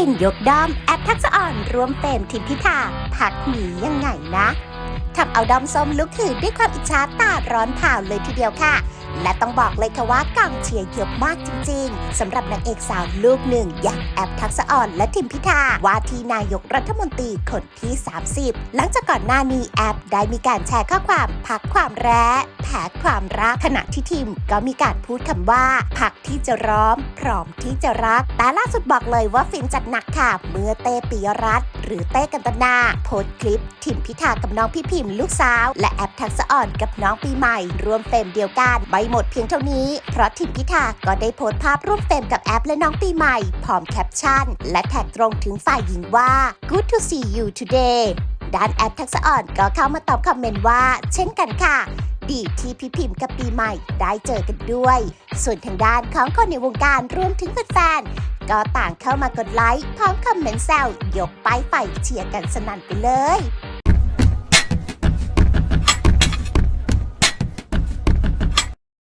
ฟินยกด้อมแอปทักษะอ่อนรวมเฟรมทิมพิธาพักหนียังไงนะ ทำเอาดอมส้มลุกหือด้วยความอิจฉาตาร้อนเผาเลยทีเดียวค่ะ และต้องบอกเลยค่ะว่ากองเชียร์เยอะมากจริงๆสำหรับนางเอกสาวลูกหนึ่งอย่างแอปทักษะอ่อนและทิมพิธาว่าที่นายกรัฐมนตรีคนที่ 30 หลังจากก่อนหน้านี้แอปได้มีการแชร์ข้อความพักความแร้แพ้ความรักขณะที่ทิมก็มีการพูดคำว่าพักที่จะร้อม พร้อมที่จะรักแต่ล่าสุดบอกเลยว่าฟินจัดหนักค่ะเมื่อเตปิยรัต หรือเต้กันตนา โพสคลิป ทิมพิธากับน้องพี่พิมพ์ลูกสาว และแอปทักษะอ่อนกับน้องปีใหม่ รวมเฟรมเดียวกันไม่หมดเพียงเท่านี้ เพราะทิมพิธาก็ได้โพสภาพร่วมเฟรมกับแอปและน้องปีใหม่พร้อมแคปชั่น และแท็กตรงถึงฝ่ายหญิงว่า good to see you today ด้านแอปทักษะอ่อนก็เข้ามาตอบคอมเมนต์ว่า เช่นกันค่ะ ดีที่พี่พิมพ์กับปีใหม่ได้เจอกันด้วย ส่วนทางด้านของคนในวงการรวมถึงแฟน ก็ต่างเข้ามากดไลค์พร้อมคอมเมนต์แซวยกป้ายไฟเชียร์กันสนั่นไปเลย